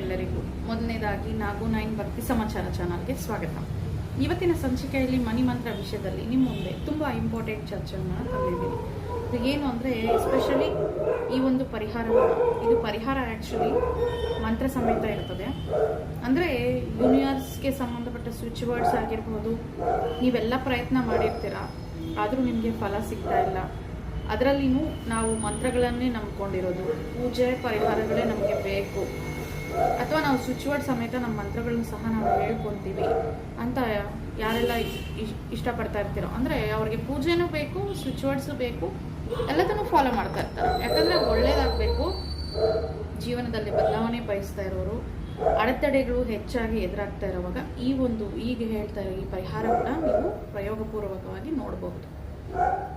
ಎಲ್ಲರಿಗೂ ಮೊದಲನೇದಾಗಿ ನಾಗು ನೈನ್ ಭಕ್ತಿ ಸಮಾಚಾರ ಚಾನಲ್ಗೆ ಸ್ವಾಗತ. ಇವತ್ತಿನ ಸಂಚಿಕೆಯಲ್ಲಿ ಮನಿ ಮಂತ್ರ ವಿಷಯದಲ್ಲಿ ನಿಮ್ಮ ಮುಂದೆ ತುಂಬ ಇಂಪಾರ್ಟೆಂಟ್ ಚರ್ಚೆಯನ್ನು ತಂದಿದ್ದೀನಿ. ಇದು ಏನು ಅಂದರೆ ಎಸ್ಪೆಷಲಿ ಈ ಒಂದು ಪರಿಹಾರ, ಇದು ಪರಿಹಾರ ಆ್ಯಕ್ಚುಲಿ ಮಂತ್ರ ಸಮೇತ ಇರ್ತದೆ. ಅಂದರೆ ಯೂನಿವರ್ಸ್ಗೆ ಸಂಬಂಧಪಟ್ಟ ಸ್ವಿಚ್ ವರ್ಡ್ಸ್ ಆಗಿರ್ಬೋದು, ನೀವೆಲ್ಲ ಪ್ರಯತ್ನ ಮಾಡಿರ್ತೀರ, ಆದರೂ ನಿಮಗೆ ಫಲ ಸಿಗ್ತಾ ಇಲ್ಲ. ಅದರಲ್ಲಿನೂ ನಾವು ಮಂತ್ರಗಳನ್ನೇ ನಂಬ್ಕೊಂಡಿರೋದು. ಪೂಜೆ, ಪರಿಹಾರಗಳೇ ನಮಗೆ ಬೇಕು. ಅಥವಾ ನಾವು ಸ್ವಿಚ್ ಸಮೇತ ನಮ್ಮ ಮಂತ್ರಗಳನ್ನು ಸಹ ನಾವು ಹೇಳ್ಕೊತೀವಿ ಅಂತ ಯಾರೆಲ್ಲ ಇಷ್ಟಪಡ್ತಾ ಇರ್ತೀರೋ. ಅಂದರೆ ಅವ್ರಿಗೆ ಪೂಜೆನೂ ಬೇಕು ಸ್ವಿಚ್ ವರ್ಡ್ಸು ಬೇಕು, ಎಲ್ಲದನ್ನು ಫಾಲೋ ಮಾಡ್ತಾ ಇರ್ತಾರೆ. ಯಾಕಂದ್ರೆ ಒಳ್ಳೇದಾಗಬೇಕು. ಜೀವನದಲ್ಲಿ ಬದಲಾವಣೆ ಬಯಸ್ತಾ ಇರೋರು, ಅಡೆತಡೆಗಳು ಹೆಚ್ಚಾಗಿ ಎದುರಾಗ್ತಾ ಇರುವಾಗ ಈ ಒಂದು ಈಗ ಹೇಳ್ತಾ ಇರೋ ಈ ಪರಿಹಾರವನ್ನು ನೀವು ಪ್ರಯೋಗಪೂರ್ವಕವಾಗಿ ನೋಡಬಹುದು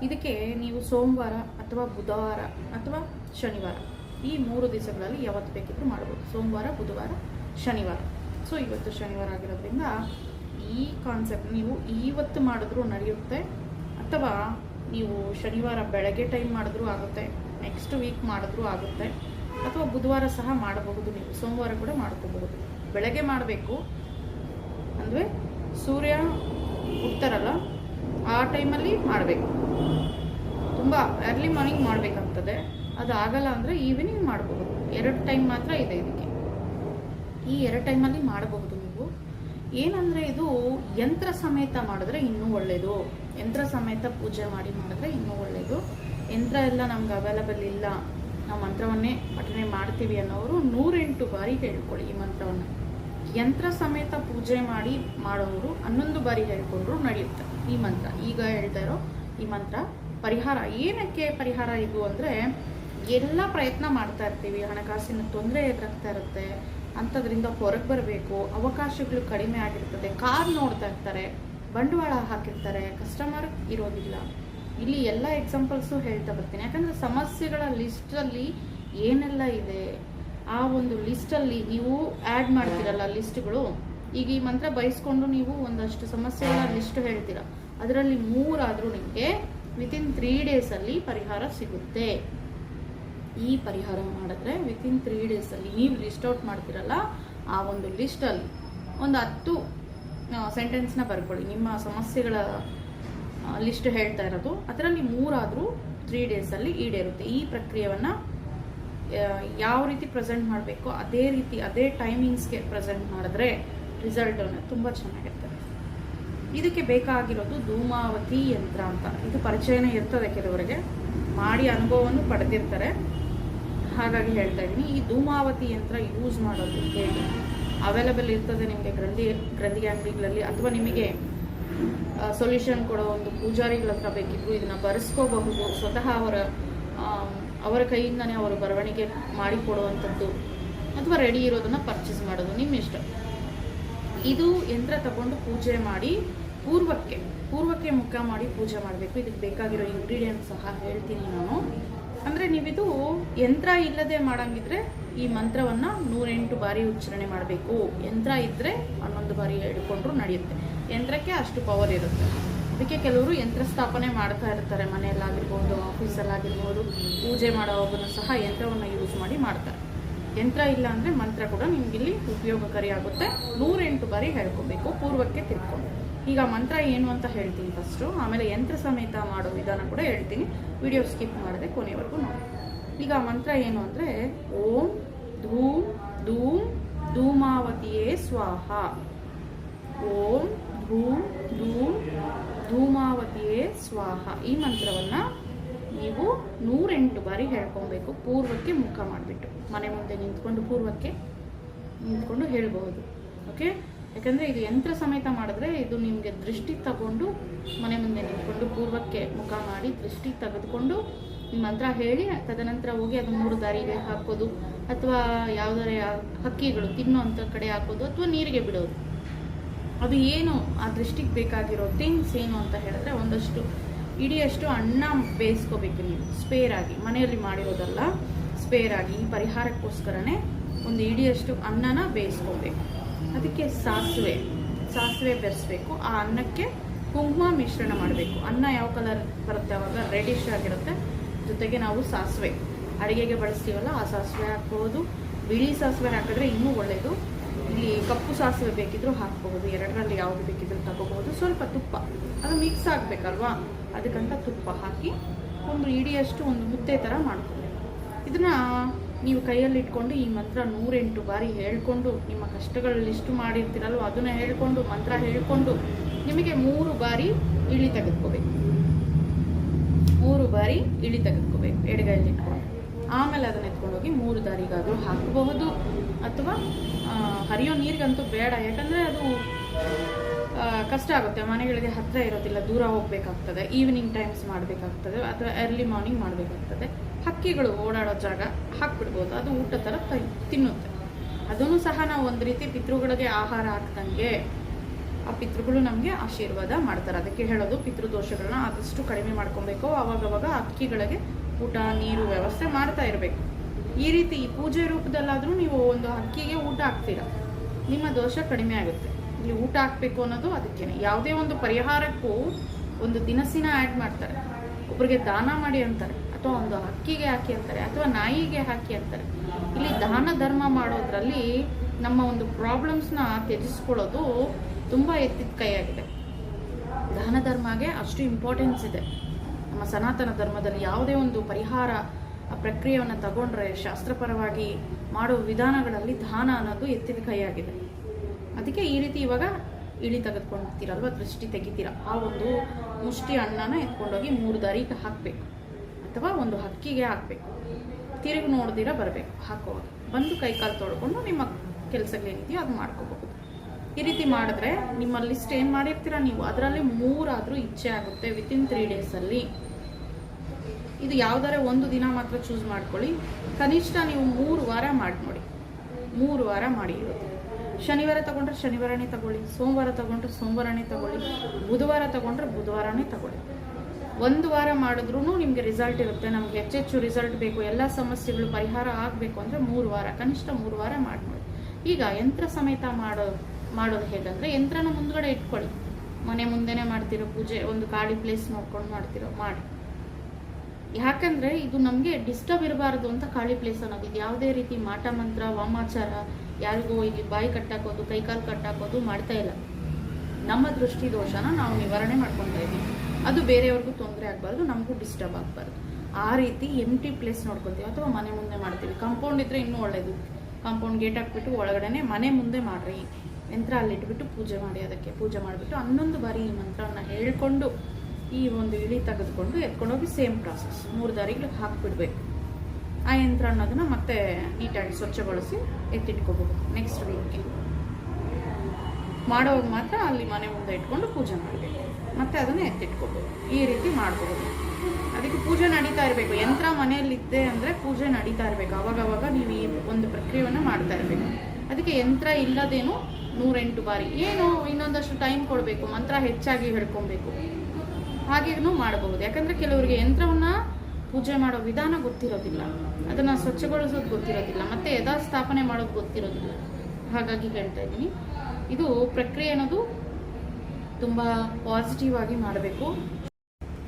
ಇದಕ್ಕೆ ನೀವು ಸೋಮವಾರ ಅಥವಾ ಬುಧವಾರ ಅಥವಾ ಶನಿವಾರ ಈ ಮೂರು ದಿವಸಗಳಲ್ಲಿ ಯಾವತ್ತು ಬೇಕಿದ್ರೂ ಮಾಡ್ಬೋದು. ಸೋಮವಾರ, ಬುಧವಾರ, ಶನಿವಾರ. ಸೊ ಇವತ್ತು ಶನಿವಾರ ಆಗಿರೋದ್ರಿಂದ ಈ ಕಾನ್ಸೆಪ್ಟ್ ನೀವು ಇವತ್ತು ಮಾಡಿದ್ರೂ ನಡೆಯುತ್ತೆ ಅಥವಾ ನೀವು ಶನಿವಾರ ಬೆಳಗ್ಗೆ ಟೈಮ್ ಮಾಡಿದ್ರೂ ಆಗುತ್ತೆ ನೆಕ್ಸ್ಟ್ ವೀಕ್ ಮಾಡಿದ್ರೂ ಆಗುತ್ತೆ, ಅಥವಾ ಬುಧವಾರ ಸಹ ಮಾಡಬಹುದು ನೀವು. ಸೋಮವಾರ ಕೂಡ ಮಾಡ್ಕೋಬಹುದು. ಬೆಳಗ್ಗೆ ಮಾಡಬೇಕು ಅಂದರೆ ಸೂರ್ಯ ಹುಡ್ತಾರಲ್ಲ ಆ ಟೈಮಲ್ಲಿ ಮಾಡಬೇಕು. ತುಂಬ ಅರ್ಲಿ ಮಾರ್ನಿಂಗ್ ಮಾಡಬೇಕಾಗ್ತದೆ. ಅದು ಆಗಲ್ಲ ಅಂದರೆ ಈವ್ನಿಂಗ್ ಮಾಡಬಹುದು ಎರಡು ಟೈಮ್ ಮಾತ್ರ ಇದೆ ಇದಕ್ಕೆ. ಈ ಎರಡು ಟೈಮಲ್ಲಿ ಮಾಡಬಹುದು ನೀವು. ಏನಂದರೆ ಇದು ಯಂತ್ರ ಸಮೇತ ಮಾಡಿದ್ರೆ ಇನ್ನೂ ಒಳ್ಳೆಯದು ಯಂತ್ರ ಸಮೇತ ಪೂಜೆ ಮಾಡಿ ಮಾಡಿದ್ರೆ ಇನ್ನೂ ಒಳ್ಳೆಯದು ಯಂತ್ರ ಎಲ್ಲ ನಮ್ಗೆ ಅವೈಲಬಲ್ ಇಲ್ಲ. ನಾವು ಮಂತ್ರವನ್ನೇ ಪಠನೆ ಮಾಡ್ತೀವಿ ಅನ್ನೋರು ನೂರೆಂಟು ಬಾರಿ ಹೇಳ್ಕೊಳ್ಳಿ ಈ ಮಂತ್ರವನ್ನು. ಯಂತ್ರ ಸಮೇತ ಪೂಜೆ ಮಾಡಿ ಮಾಡೋರು ಹನ್ನೊಂದು ಬಾರಿ ಹೇಳ್ಕೊಂಡ್ರು ನಡೆಯುತ್ತೆ ಈ ಮಂತ್ರ. ಈಗ ಹೇಳ್ತಾ ಇರೋ ಈ ಮಂತ್ರ. ಪರಿಹಾರ. ಏನಕ್ಕೆ ಪರಿಹಾರ ಇದು ಅಂದರೆ ಎಲ್ಲ ಪ್ರಯತ್ನ ಮಾಡ್ತಾ ಇರ್ತೀವಿ. ಹಣಕಾಸಿನ ತೊಂದರೆ ಎದುರಾಗ್ತಾ ಇರುತ್ತೆ. ಅಂಥದ್ರಿಂದ ಹೊರಗೆ ಬರಬೇಕು. ಅವಕಾಶಗಳು ಕಡಿಮೆ ಆಗಿರ್ತದೆ. ಕಾರ್ ನೋಡ್ತಾ ಇರ್ತಾರೆ. ಬಂಡವಾಳ ಹಾಕಿರ್ತಾರೆ. ಕಸ್ಟಮರ್ ಇರೋದಿಲ್ಲ. ಇಲ್ಲಿ ಎಲ್ಲ ಎಕ್ಸಾಂಪಲ್ಸು ಹೇಳ್ತಾ ಬರ್ತೀನಿ. ಯಾಕಂದರೆ ಸಮಸ್ಯೆಗಳ ಲಿಸ್ಟಲ್ಲಿ ಏನೆಲ್ಲ ಇದೆ? ಆ ಒಂದು ಲಿಸ್ಟಲ್ಲಿ ನೀವು ಆ್ಯಡ್ ಮಾಡ್ತೀರಲ್ಲ ಲಿಸ್ಟ್ಗಳು ಈಗ ಈ ಮಂತ್ರ ಬಯಸ್ಕೊಂಡು ನೀವು ಒಂದಷ್ಟು ಸಮಸ್ಯೆಗಳ ಲಿಸ್ಟ್ ಹೇಳ್ತೀರ. ಅದರಲ್ಲಿ ಮೂರಾದರೂ ನಿಮಗೆ ವಿತಿನ್ ತ್ರೀ ಡೇಸಲ್ಲಿ ಪರಿಹಾರ ಸಿಗುತ್ತೆ. ಈ ಪರಿಹಾರ ಮಾಡಿದ್ರೆ ವಿತಿನ್ ತ್ರೀ ಡೇಸಲ್ಲಿ ನೀವು ಲಿಸ್ಟ್ ಔಟ್ ಮಾಡ್ತೀರಲ್ಲ, ಆ ಒಂದು ಲಿಸ್ಟಲ್ಲಿ ಒಂದು ಹತ್ತು ಸೆಂಟೆನ್ಸ್ನ ಬರ್ಕೊಳ್ಳಿ. ನಿಮ್ಮ ಸಮಸ್ಯೆಗಳ ಲಿಸ್ಟ್ ಹೇಳ್ತಾ ಇರೋದು. ಅದರಲ್ಲಿ ಮೂರಾದರೂ ತ್ರೀ ಡೇಸಲ್ಲಿ ಈಡೇರುತ್ತೆ. ಈ ಪ್ರಕ್ರಿಯೆಯನ್ನು ಯಾವ ರೀತಿ ಪ್ರೆಸೆಂಟ್ ಮಾಡಬೇಕು ಅದೇ ರೀತಿ, ಅದೇ ಟೈಮಿಂಗ್ಸ್ಗೆ ಪ್ರೆಸೆಂಟ್ ಮಾಡಿದ್ರೆ ರಿಸಲ್ಟ್ ತುಂಬ ಚೆನ್ನಾಗಿರ್ತದೆ ಇದಕ್ಕೆ ಬೇಕಾಗಿರೋದು ಧೂಮಾವತಿ ಯಂತ್ರ ಅಂತ. ಇದು ಪರಿಚಯನೇ ಇರ್ತದೆ ಕೆಲವರಿಗೆ. ಮಾಡಿ ಅನುಭವವನ್ನು ಪಡೆದಿರ್ತಾರೆ. ಹಾಗಾಗಿ ಹೇಳ್ತಾ ಇದ್ದೀನಿ, ಈ ಧೂಮಾವತಿ ಯಂತ್ರ ಯೂಸ್ ಮಾಡೋದು ಹೇಗೆ? ಅವೈಲಬಲ್ ಇರ್ತದೆ ನಿಮಗೆ ಗ್ರಂಥಿ ಗ್ರಂಥಿ ಅಂಗಡಿಗಳಲ್ಲಿ ಅಥವಾ ನಿಮಗೆ ಸೊಲ್ಯೂಷನ್ ಕೊಡೋ ಒಂದು ಪೂಜಾರಿಗಳ ಹತ್ರ ಬೇಕಿದ್ರು ಇದನ್ನ ಬರೆಸ್ಕೋಬಹುದು. ಸ್ವತಃ ಅವರ ಅವರ ಕೈಯಿಂದನೇ ಅವರು ಬರವಣಿಗೆ ಮಾಡಿಕೊಡುವಂಥದ್ದು ಅಥವಾ ರೆಡಿ ಇರೋದನ್ನ ಪರ್ಚೇಸ್ ಮಾಡೋದು ನಿಮ್ಮ ಇಷ್ಟ ಇದು ಯಂತ್ರ ತಗೊಂಡು ಪೂಜೆ ಮಾಡಿ ಪೂರ್ವಕ್ಕೆ ಪೂರ್ವಕ್ಕೆ ಮುಖ ಮಾಡಿ ಪೂಜೆ ಮಾಡಬೇಕು. ಇದಕ್ಕೆ ಬೇಕಾಗಿರೋ ಇಂಗ್ರೀಡಿಯೆಂಟ್ ಸಹ ಹೇಳ್ತೀನಿ ನಾನು. ಅಂದರೆ ನೀವಿದು ಯಂತ್ರ ಇಲ್ಲದೆ ಮಾಡಂಗಿದ್ರೆ ಈ ಮಂತ್ರವನ್ನು ನೂರೆಂಟು ಬಾರಿ ಉಚ್ಚಾರಣೆ ಮಾಡಬೇಕು. ಯಂತ್ರ ಇದ್ದರೆ ಹನ್ನೊಂದು ಬಾರಿ ಹಿಡ್ಕೊಂಡ್ರು ನಡೆಯುತ್ತೆ. ಯಂತ್ರಕ್ಕೆ ಅಷ್ಟು ಪವರ್ ಇರುತ್ತೆ. ಅದಕ್ಕೆ ಕೆಲವರು ಯಂತ್ರ ಸ್ಥಾಪನೆ ಮಾಡ್ತಾ ಇರ್ತಾರೆ. ಮನೆಯಲ್ಲಾಗಿರ್ಬೋದು ಆಫೀಸಲ್ಲಾಗಿರ್ಬೋದು ಪೂಜೆ ಮಾಡೋವಾಗೂ ಸಹ ಯಂತ್ರವನ್ನು ಯೂಸ್ ಮಾಡಿ ಮಾಡ್ತಾರೆ. ಯಂತ್ರ ಇಲ್ಲ ಅಂದರೆ ಮಂತ್ರ ಕೂಡ ನಿಮಗಿಲ್ಲಿ ಇಲ್ಲಿ ಉಪಯೋಗಕಾರಿ ಆಗುತ್ತೆ ನೂರೆಂಟು ಬಾರಿ ಹೇಳ್ಕೊಬೇಕು, ಪೂರ್ವಕ್ಕೆ ತಿಳ್ಕೊಂಡು. ಈಗ ಮಂತ್ರ ಏನು ಅಂತ ಹೇಳ್ತೀನಿ ಫಸ್ಟು ಆಮೇಲೆ ಯಂತ್ರ ಸಮೇತ ಮಾಡೋ ವಿಧಾನ ಕೂಡ ಹೇಳ್ತೀನಿ. ವಿಡಿಯೋ ಸ್ಕಿಪ್ ಮಾಡದೆ ಕೊನೆವರೆಗೂ ನೋಡಿ. ಈಗ ಮಂತ್ರ ಏನು ಅಂದರೆ, ಓಂ ಧೂಮ್ ಧೂಮ್ ಧೂಮಾವತಿಯೇ ಸ್ವಾಹ. ಓಂ ಧೂಮ್ ಧೂಮ್ ಧೂಮಾವತಿಯೇ ಸ್ವಾಹ. ಈ ಮಂತ್ರವನ್ನು ನೀವು ನೂರೆಂಟು ಬಾರಿ ಹೇಳ್ಕೊಬೇಕು, ಪೂರ್ವಕ್ಕೆ ಮುಖ ಮಾಡಿಬಿಟ್ಟು. ಮನೆ ಮುಂದೆ ನಿಂತ್ಕೊಂಡು ಪೂರ್ವಕ್ಕೆ ನಿಂತ್ಕೊಂಡು ಹೇಳ್ಬೋದು ಓಕೆ ಯಾಕಂದರೆ ಇದು ಯಂತ್ರ ಸಮೇತ ಮಾಡಿದ್ರೆ ಇದು ನಿಮಗೆ ದೃಷ್ಟಿ ತಗೊಂಡು ಮನೆ ಮುಂದೆ ನಿಂತ್ಕೊಂಡು ಪೂರ್ವಕ್ಕೆ ಮುಖ ಮಾಡಿ ದೃಷ್ಟಿ ತೆಗೆದುಕೊಂಡು ನಿಮ್ಮ ಮಂತ್ರ ಹೇಳಿ, ತದನಂತರ ಹೋಗಿ ಅದು ಮೂರು ದಾರಿಗೆ ಹಾಕೋದು, ಅಥವಾ ಯಾವುದರ ಹಕ್ಕಿಗಳು ತಿನ್ನೋಂಥ ಕಡೆ ಹಾಕೋದು, ಅಥವಾ ನೀರಿಗೆ ಬಿಡೋದು. ಅದು ಏನು ಆ ದೃಷ್ಟಿಗೆ ಬೇಕಾಗಿರೋ ಥಿಂಗ್ಸ್ ಏನು ಅಂತ ಹೇಳಿದ್ರೆ ಒಂದಷ್ಟು ಇಡಿಯಷ್ಟು ಅನ್ನ ಬೇಯಿಸ್ಕೋಬೇಕು ನೀವು. ಸ್ಪೇರ್ ಆಗಿ. ಮನೆಯಲ್ಲಿ ಮಾಡಿರೋದಲ್ಲ ಸ್ಪೇರ್ ಆಗಿ. ಈ ಪರಿಹಾರಕ್ಕೋಸ್ಕರನೇ ಒಂದು ಇಡಿಯಷ್ಟು ಅನ್ನನ ಬೇಯಿಸ್ಕೋಬೇಕು. ಅದಕ್ಕೆ ಸಾಸಿವೆ ಸಾಸಿವೆ ಬೆರೆಸ್ಬೇಕು. ಆ ಅನ್ನಕ್ಕೆ ಕುಂಕುಮ ಮಿಶ್ರಣ ಮಾಡಬೇಕು. ಅನ್ನ ಯಾವ ಕಲರ್ ಬರುತ್ತೆ ಅವಾಗ? ರೆಡಿಶ್ ಆಗಿರುತ್ತೆ. ಜೊತೆಗೆ ನಾವು ಸಾಸಿವೆ. ಅಡುಗೆಗೆ ಬಳಸ್ತೀವಲ್ಲ, ಆ ಸಾಸಿವೆ ಹಾಕ್ಬೋದು. ಬಿಳಿ ಸಾಸಿವೆ ಹಾಕಿದ್ರೆ ಇನ್ನೂ ಒಳ್ಳೆಯದು ಇಲ್ಲಿ ಕಪ್ಪು ಸಾಸಿವೆ ಬೇಕಿದ್ರೂ ಹಾಕ್ಬಹುದು, ಎರಡರಲ್ಲಿ ಯಾವುದು ಬೇಕಿದ್ರೂ ತಗೋಬಹುದು. ಸ್ವಲ್ಪ ತುಪ್ಪ, ಅದು ಮಿಕ್ಸ್ ಆಗಬೇಕಲ್ವಾ? ಅದಕ್ಕಂತ ತುಪ್ಪ ಹಾಕಿ ಒಂದು ಇಡಿಯಷ್ಟು ಒಂದು ಮುದ್ದೆ ಥರ ಮಾಡ್ಕೊಳ್ಳಿ. ಇದನ್ನ ನೀವು ಕೈಯಲ್ಲಿ ಇಟ್ಕೊಂಡು ಈ ಮಂತ್ರ ನೂರೆಂಟು ಬಾರಿ ಹೇಳ್ಕೊಂಡು, ನಿಮ್ಮ ಕಷ್ಟಗಳಲ್ಲಿ ಎಷ್ಟು ಮಾಡಿರ್ತೀರಲ್ವ, ಅದನ್ನ ಹೇಳ್ಕೊಂಡು, ಮಂತ್ರ ಹೇಳ್ಕೊಂಡು ನಿಮಗೆ ಮೂರು ಬಾರಿ ಇಳಿ ತೆಗೆದುಕೋಬೇಕು. ಮೂರು ಬಾರಿ ಇಳಿ ತೆಗೆದುಕೋಬೇಕು ಎಡಗೈಲಿ ಇಟ್ಕೊಂಡು ಆಮೇಲೆ ಅದನ್ನ ಎತ್ಕೊಂಡೋಗಿ ಮೂರು ದಾರಿಗಾದರೂ ಹಾಕಬಹುದು. ಅಥವಾ ಹರಿಯೋ ನೀರಿಗಂತೂ ಬೇಡ. ಯಾಕಂದರೆ ಅದು ಕಷ್ಟ ಆಗುತ್ತೆ. ಮನೆಗಳಿಗೆ ಹತ್ತಿರ ಇರೋದಿಲ್ಲ, ದೂರ ಹೋಗಬೇಕಾಗ್ತದೆ. ಈವ್ನಿಂಗ್ ಟೈಮ್ಸ್ ಮಾಡಬೇಕಾಗ್ತದೆ, ಅಥವಾ ಎರ್ಲಿ ಮಾರ್ನಿಂಗ್ ಮಾಡಬೇಕಾಗ್ತದೆ. ಹಕ್ಕಿಗಳು ಓಡಾಡೋ ಜಾಗ ಹಾಕ್ಬಿಡ್ಬೋದು. ಅದು ಊಟ ಥರ ತಿನ್ನುತ್ತೆ. ಅದನ್ನು ಸಹ ನಾವು ಒಂದು ರೀತಿ ಪಿತೃಗಳಿಗೆ ಆಹಾರ ಹಾಕ್ದಂಗೆ, ಆ ಪಿತೃಗಳು ನಮಗೆ ಆಶೀರ್ವಾದ ಮಾಡ್ತಾರೆ. ಅದಕ್ಕೆ ಹೇಳೋದು, ಪಿತೃದೋಷಗಳನ್ನ ಆದಷ್ಟು ಕಡಿಮೆ ಮಾಡ್ಕೊಬೇಕು. ಅವಾಗವಾಗ ಅಕ್ಕಿಗಳಿಗೆ ಊಟ, ನೀರು ವ್ಯವಸ್ಥೆ ಮಾಡ್ತಾ ಇರಬೇಕು. ಈ ರೀತಿ ಈ ಪೂಜೆ ರೂಪದಲ್ಲಾದರೂ ನೀವು ಒಂದು ಹಕ್ಕಿಗೆ ಊಟ ಹಾಕ್ತೀರ? ನಿಮ್ಮ ದೋಷ ಕಡಿಮೆ ಆಗುತ್ತೆ. ಇಲ್ಲಿ ಊಟ ಹಾಕಬೇಕು ಅನ್ನೋದು ಅದಕ್ಕೇನೆ. ಯಾವುದೇ ಒಂದು ಪರಿಹಾರಕ್ಕೂ ಒಂದು ದಿನಸಿನ ಆ್ಯಡ್ ಮಾಡ್ತಾರೆ. ಒಬ್ಬರಿಗೆ ದಾನ ಮಾಡಿ ಅಂತಾರೆ, ಅಥವಾ ಒಂದು ಹಕ್ಕಿಗೆ ಹಾಕಿ ಅಂತಾರೆ, ಅಥವಾ ನಾಯಿಗೆ ಹಾಕಿ ಅಂತಾರೆ. ಇಲ್ಲಿ ದಾನ ಧರ್ಮ ಮಾಡೋದ್ರಲ್ಲಿ ನಮ್ಮ ಒಂದು ಪ್ರಾಬ್ಲಮ್ಸ್ನ ತ್ಯಜಿಸ್ಕೊಳ್ಳೋದು ತುಂಬ ಎತ್ತಿದ ಕೈಯಾಗಿದೆ. ದಾನ ಧರ್ಮಗೆ ಅಷ್ಟು ಇಂಪಾರ್ಟೆನ್ಸ್ ಇದೆ. ನಮ್ಮ ಸನಾತನ ಧರ್ಮದಲ್ಲಿ ಯಾವುದೇ ಒಂದು ಪರಿಹಾರ ಆ ಪ್ರಕ್ರಿಯೆಯನ್ನು ತಗೊಂಡ್ರೆ ಶಾಸ್ತ್ರಪರವಾಗಿ ಮಾಡೋ ವಿಧಾನಗಳಲ್ಲಿ ದಾನ ಅನ್ನೋದು ಎತ್ತಿದ ಕೈಯಾಗಿದೆ. ಅದಕ್ಕೆ ಈ ರೀತಿ ಇವಾಗ ಇಳಿ ತೆಗೆದುಕೊಂಡಿರ್ತೀರಲ್ವ ದೃಷ್ಟಿ ತೆಗಿತೀರ. ಆ ಒಂದು ಮುಷ್ಟಿ ಅನ್ನನ ಎತ್ಕೊಂಡೋಗಿ ಮೂರು ದಾರಿಗೆ ಹಾಕಬೇಕು. ಅಥವಾ ಒಂದು ಹಕ್ಕಿಗೆ ಹಾಕಬೇಕು. ತಿರುಗಿ ನೋಡ್ದಿರ ಬರಬೇಕು. ಹಾಕೋವಾಗ ಬಂದು ಕೈ ಕಾಲು ತೊಳ್ಕೊಂಡು ನಿಮ್ಮ ಕೆಲಸಗಳೇನಿದೆಯೋ ಅದು ಮಾಡ್ಕೋಬಹುದು. ಈ ರೀತಿ ಮಾಡಿದ್ರೆ ನಿಮ್ಮ ಲಿಸ್ಟ್ ಏನು ಮಾಡಿರ್ತೀರ ನೀವು? ಅದರಲ್ಲಿ ಮೂರಾದರೂ ಇಚ್ಛೆ ಆಗುತ್ತೆ ವಿತಿನ್ ತ್ರೀ ಡೇಸಲ್ಲಿ ಇದು ಯಾವ್ದಾರ ಒಂದು ದಿನ ಮಾತ್ರ ಚೂಸ್ ಮಾಡ್ಕೊಳ್ಳಿ. ಕನಿಷ್ಠ ನೀವು ಮೂರು ವಾರ ಮಾಡಿ ನೋಡಿ. ಮೂರು ವಾರ ಮಾಡಿ ಇವತ್ತು. ಶನಿವಾರ ತಗೊಂಡ್ರೆ ಶನಿವಾರನೇ ತಗೊಳ್ಳಿ, ಸೋಮವಾರ ತಗೊಂಡ್ರೆ ಸೋಮವಾರನೇ ತಗೊಳ್ಳಿ, ಬುಧವಾರ ತಗೊಂಡ್ರೆ ಬುಧವಾರನೇ ತಗೊಳ್ಳಿ. ಒಂದು ವಾರ ಮಾಡಿದ್ರೂ ನಿಮಗೆ ರಿಸಲ್ಟ್ ಇರುತ್ತೆ. ನಮ್ಗೆ ಹೆಚ್ಚೆಚ್ಚು ರಿಸಲ್ಟ್ ಬೇಕು, ಎಲ್ಲ ಸಮಸ್ಯೆಗಳು ಪರಿಹಾರ ಆಗಬೇಕು ಅಂದರೆ ಮೂರು ವಾರ, ಕನಿಷ್ಠ ಮೂರು ವಾರ ಮಾಡಿ ನೋಡಿ. ಈಗ ಯಂತ್ರ ಸಮೇತ ಮಾಡೋ, ಮಾಡೋದು ಹೇಗಂದ್ರೆ ಯಂತ್ರನ ಮುಂದ್ಗಡೆ ಇಟ್ಕೊಳ್ಳಿ. ಮನೆ ಮುಂದೆನೇ ಮಾಡ್ತಿರೋ ಪೂಜೆ, ಒಂದು ಖಾಲಿ ಪ್ಲೇಸ್ ನೋಡ್ಕೊಂಡು ಮಾಡ್ತಿರೋ, ಮಾಡಿ. ಯಾಕಂದ್ರೆ ಇದು ನಮಗೆ ಡಿಸ್ಟರ್ಬ್ ಇರಬಾರ್ದು ಅಂತ ಖಾಲಿ ಪ್ಲೇಸ್ ಅನ್ನೋದು. ಇದು ಯಾವುದೇ ರೀತಿ ಮಾಟ ಮಂತ್ರ, ವಾಮಾಚಾರ, ಯಾರಿಗೋ ಇಲ್ಲಿ ಬಾಯಿ ಕಟ್ಟಾಕೋದು ಕೈಕಾಲು ಕಟ್ಟಾಕೋದು ಮಾಡ್ತಾ ಇಲ್ಲ. ನಮ್ಮ ದೃಷ್ಟಿ ದೋಷನ ನಾವು ನಿವಾರಣೆ ಮಾಡ್ಕೊತಾ ಇದ್ದೀವಿ. ಅದು ಬೇರೆಯವ್ರಿಗೂ ತೊಂದರೆ ಆಗಬಾರ್ದು, ನಮಗೂ ಡಿಸ್ಟರ್ಬ್ ಆಗಬಾರ್ದು. ಆ ರೀತಿ ಎಂಟಿ ಪ್ಲೇಸ್ ನೋಡ್ಕೊತೀವಿ ಅಥವಾ ಮನೆ ಮುಂದೆ ಮಾಡ್ತೀವಿ. ಕಾಂಪೌಂಡ್ ಇದ್ರೆ ಇನ್ನೂ ಒಳ್ಳೇದು. ಕಾಂಪೌಂಡ್ ಗೇಟ್ ಹಾಕ್ಬಿಟ್ಟು ಒಳಗಡೆ ಮನೆ ಮುಂದೆ ಮಾಡ್ರಿ. ಯಂತ್ರ ಅಲ್ಲಿಟ್ಬಿಟ್ಟು ಪೂಜೆ ಮಾಡಿ ಅದಕ್ಕೆ. ಪೂಜೆ ಮಾಡಿಬಿಟ್ಟು ಹನ್ನೊಂದು ಬಾರಿ ಈ ಮಂತ್ರವನ್ನು ಹೇಳ್ಕೊಂಡು ಈ ಒಂದು ಇಳಿ ತೆಗೆದುಕೊಂಡು ಎತ್ಕೊಂಡೋಗಿ ಸೇಮ್ ಪ್ರಾಸೆಸ್ ಮೂರು ದಾರಿಗಳಿಗೆ ಹಾಕಿಬಿಡ್ಬೇಕು. ಆ ಯಂತ್ರ ಅನ್ನೋದನ್ನ ಮತ್ತೆ ನೀಟಾಗಿ ಸ್ವಚ್ಛಗೊಳಿಸಿ ಎತ್ತಿಟ್ಕೋಬೇಕು ನೆಕ್ಸ್ಟ್ ವೀಕ್ಗೆ ಮಾಡೋವಾಗ ಮಾತ್ರ ಅಲ್ಲಿ ಮನೆ ಮುಂದೆ ಇಟ್ಕೊಂಡು ಪೂಜೆ ಮಾಡಬೇಕು. ಮತ್ತೆ ಅದನ್ನು ಎತ್ತಿಟ್ಕೋಬೇಕು. ಈ ರೀತಿ ಮಾಡ್ಕೋಬೇಕು ಅದಕ್ಕೆ ಪೂಜೆ ನಡೀತಾ ಇರಬೇಕು. ಯಂತ್ರ ಮನೆಯಲ್ಲಿದ್ದೆ ಅಂದರೆ ಪೂಜೆ ನಡೀತಾ ಇರಬೇಕು. ಅವಾಗವಾಗ ನೀವು ಈ ಒಂದು ಪ್ರಕ್ರಿಯೆಯನ್ನು ಮಾಡ್ತಾ ಇರಬೇಕು. ಅದಕ್ಕೆ ಯಂತ್ರ ಇಲ್ಲದೇನು ನೂರೆಂಟು ಬಾರಿ. ಏನು ಇನ್ನೊಂದಷ್ಟು ಟೈಮ್ ಕೊಡಬೇಕು. ಮಂತ್ರ ಹೆಚ್ಚಾಗಿ ಹೇಳ್ಕೊಬೇಕು. ಹಾಗೇನೂ ಮಾಡಬಹುದು. ಯಾಕಂದ್ರೆ ಕೆಲವರಿಗೆ ಯಂತ್ರವನ್ನ ಪೂಜೆ ಮಾಡೋ ವಿಧಾನ ಗೊತ್ತಿರೋದಿಲ್ಲ. ಅದನ್ನ ಸ್ವಚ್ಛಗೊಳಿಸೋದು ಗೊತ್ತಿರೋದಿಲ್ಲ. ಮತ್ತೆ ಯದಾ ಸ್ಥಾಪನೆ ಮಾಡೋದು ಗೊತ್ತಿರೋದಿಲ್ಲ. ಹಾಗಾಗಿ ಹೇಳ್ತಾ ಇದ್ದೀನಿ. ಇದು ಪ್ರಕ್ರಿಯೆ ಅನ್ನೋದು ತುಂಬ ಪಾಸಿಟಿವ್ ಆಗಿ ಮಾಡಬೇಕು.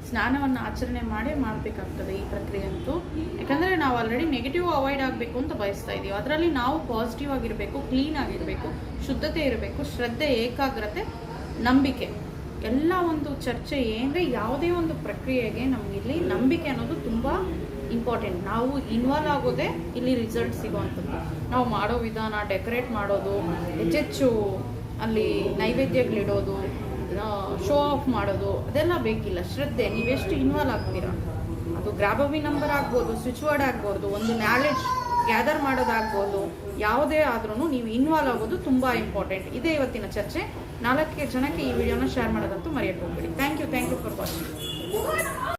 ಸ್ನಾನವನ್ನು ಆಚರಣೆ ಮಾಡೇ ಮಾಡಬೇಕಾಗ್ತದೆ ಈ ಪ್ರಕ್ರಿಯೆ ಅಂತೂ. ಯಾಕಂದರೆ ನಾವು ಆಲ್ರೆಡಿ ನೆಗೆಟಿವ್ ಅವಾಯ್ಡ್ ಆಗಬೇಕು ಅಂತ ಬಯಸ್ತಾ ಇದ್ದೀವಿ ಅದರಲ್ಲಿ ನಾವು ಪಾಸಿಟಿವ್ ಆಗಿರಬೇಕು ಕ್ಲೀನ್ ಆಗಿರಬೇಕು, ಶುದ್ಧತೆ ಇರಬೇಕು, ಶ್ರದ್ಧೆ, ಏಕಾಗ್ರತೆ, ನಂಬಿಕೆ. ಎಲ್ಲ ಒಂದು ಚರ್ಚೆ ಏನಂದರೆ ಯಾವುದೇ ಒಂದು ಪ್ರಕ್ರಿಯೆಗೆ ನಮಗಿಲ್ಲಿ ನಂಬಿಕೆ ಅನ್ನೋದು ತುಂಬ ಇಂಪಾರ್ಟೆಂಟ್ ನಾವು ಇನ್ವಾಲ್ವ್ ಆಗೋದೇ ಇಲ್ಲಿ ರಿಸಲ್ಟ್ ಸಿಗುವಂಥದ್ದು. ನಾವು ಮಾಡೋ ವಿಧಾನ ಡೆಕೋರೇಟ್ ಮಾಡೋದು, ಹೆಚ್ಚೆಚ್ಚು ಅಲ್ಲಿ ನೈವೇದ್ಯಗಳಿಡೋದು ಶೋ ಆಫ್ ಮಾಡೋದು, ಅದೆಲ್ಲ ಬೇಕಿಲ್ಲ. ಶ್ರದ್ಧೆ ನೀವೆಷ್ಟು ಇನ್ವಾಲ್ವ್ ಆಗ್ತೀರಾ? ಅದು ಗ್ರಾಬವಿ ನಂಬರ್ ಆಗ್ಬೋದು ಸ್ವಿಚ್ ವರ್ಡ್ ಆಗ್ಬೋದು, ಒಂದು ನಾಲೆಡ್ಜ್ ಗ್ಯಾದರ್ ಮಾಡೋದಾಗ್ಬೋದು, ಯಾವುದೇ ಆದ್ರೂ ನೀವು ಇನ್ವಾಲ್ವ್ ಆಗೋದು ತುಂಬ ಇಂಪಾರ್ಟೆಂಟ್ ಇದೇ ಇವತ್ತಿನ ಚರ್ಚೆ. ನಾಲ್ಕು ಜನಕ್ಕೆ ಈ ವಿಡಿಯೋನ ಶೇರ್ ಮಾಡೋದಂತೂ ಮರೆಯೋಕೆ ಹೋಗ್ಬೇಡಿ. Thank you thank you for watching